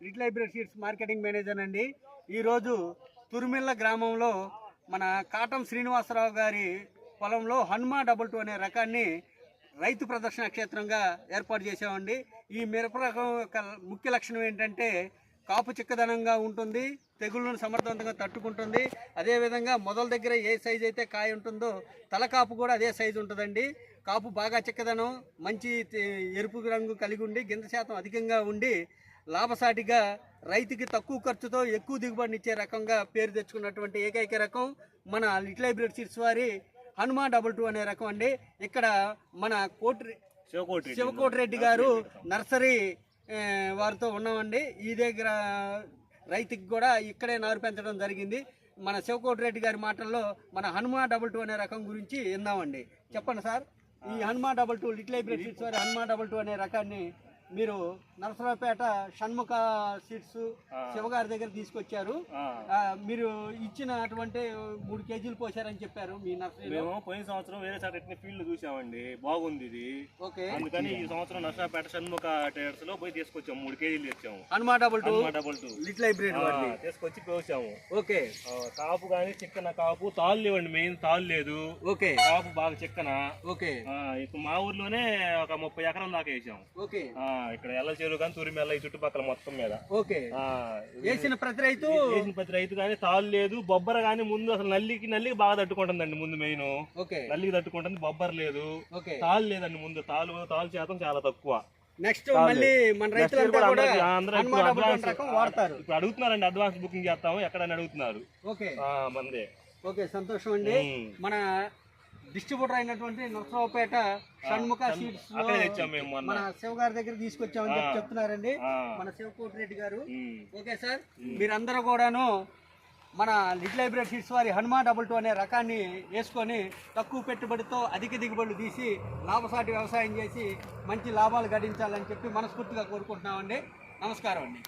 Little hybrid seeds marketing manager అండి. ఈరోజు తురుమిల్ల గ్రామంలో మన కాటం శ్రీనివాసరావు గారి పొలంలో హనుమా డబుల్ టూ అనే రకాన్ని రైతు ప్రదర్శన క్షేత్రంగా ఏర్పాటు చేసామండి ఈ మిరప రకం యొక్క ముఖ్య లక్షణం ఏంటంటే కాపు చిక్కదనంగా ఉంటుంది తెగుళ్ళను సమర్థవంతంగా తట్టుకుంటుంది. అదేవిధంగా మొదల దగ్గర ఏ సైజు అయితే కాయ ఉంటుందో తల కాపు కూడా అదే సైజు ఉంటుందండి. కాపు బాగా చిక్కదనం మంచి ఎరుపు రంగు కలిగి ఉండి గింజ శాతం అధికంగా ఉండి లాభసాటిగా రైతుకి తక్కువ ఖర్చుతో ఎక్కువ దిగుబడినిచ్చే రకంగా పేరు తెచ్చుకున్నటువంటి ఏకైక రకం మన లిటిల్ హైబ్రిడ్ సీడ్స్ వారి హనుమా డబుల్ టూ అనే రకం అండి. ఇక్కడ మన కోటి శివకోటి శివకోటి రెడ్డి గారు నర్సరీ వారితో ఉన్నామండి. ఈ దగ్గర రైతుకి కూడా ఇక్కడే నారు పెంచడం జరిగింది. మన శివకోటి రెడ్డి గారి మాటల్లో మన హనుమా డబుల్ టూ అనే రకం గురించి విందామండి. చెప్పండి సార్. ఈ Hanuma double two little hybrid seeds వారి హనుమా డబుల్ టూ అనే రకాన్ని మీరు నరసరావుపేట షణ్ముఖ సీడ్స్ శివగారి దగ్గర తీసుకొచ్చారు. మీరు ఇచ్చినటువంటి మూడు కేజీలు పోసారని చెప్పారు మీ నర్సరీలో. మేము పోయిన సంవత్సరం వేరే చోట ఎట్టిన ఫీల్డ్ చూసామండి. బాగుంది ఇది. ఓకే. అందుకని ఈ సంవత్సరం నర్సాపేట షణ్ముఖ టైర్స్లో పోయి తీసుకొచ్చాము. మూడు కేజీలు తెచ్చాము. Hanuma double two double two little hybrid వారిది తీసుకొచ్చి పోసాము. ఓకే. కాపు కానీ చిక్కన కాపు తాళ్ళు లేవండి మెయిన్ తాళ్ళు లేదు. ఓకే. కాపు బాగా చిక్కన. ఓకే. ఇప్పుడు మా ఊర్లోనే ఒక ముప్పై ఎకరాల దాకా వేసాం. ఓకే. ఇక్కడ ఎల్ల చెరువు కానీ తురిమెల్ల ఈ చుట్టుపక్కల మొత్తం మీద. ఓకే. ఆ, వేసిన ప్రతి రైతు వేసిన ప్రతి రైతు కానీ తాళ్ళు లేదు బొబ్బర కానీ ముందు అసలు నల్లికి నల్లికి బాగా తట్టుకుంటుందండి ముందు మెయిన్. ఓకే. నల్లికి తట్టుకుంటుంది బొబ్బర లేదు. ఓకే. తాళ్ళు లేదండి ముందు తాళ్ళు తాళ్ళు శాతం చాలా తక్కువ. నెక్స్ట్ మళ్ళీ మన రైతులంతా కూడా ఇప్పుడు రకం వాడతారు. ఇప్పుడు అడుగుతున్నారండి అడ్వాన్స్ బుకింగ్ చేస్తాము ఎక్కడని అడుగుతున్నారు. ఓకే. ఆ, మందే. ఓకే సంతోషం అండి. ఉమ్. మన డిస్ట్రిబ్యూటర్ అయినటువంటి నరసరావుపేట షణ్ముఖ సీడ్స్ మన శివ గారి దగ్గర తీసుకొచ్చామని చెప్పి చెప్తున్నారండి. మన శివకోటి రెడ్డి గారు. Okay sir. మీరందరూ కూడాను మన లిటిల్ హైబ్రిడ్ సీడ్స్ వారి హనుమా డబుల్ టూ అనే రకాన్ని వేసుకొని తక్కువ పెట్టుబడితో అధిక దిగుబడులు తీసి లాభసాటి వ్యవసాయం చేసి మంచి లాభాలు గడించాలని చెప్పి మనస్ఫూర్తిగా కోరుకుంటున్నామండి. నమస్కారం అండి.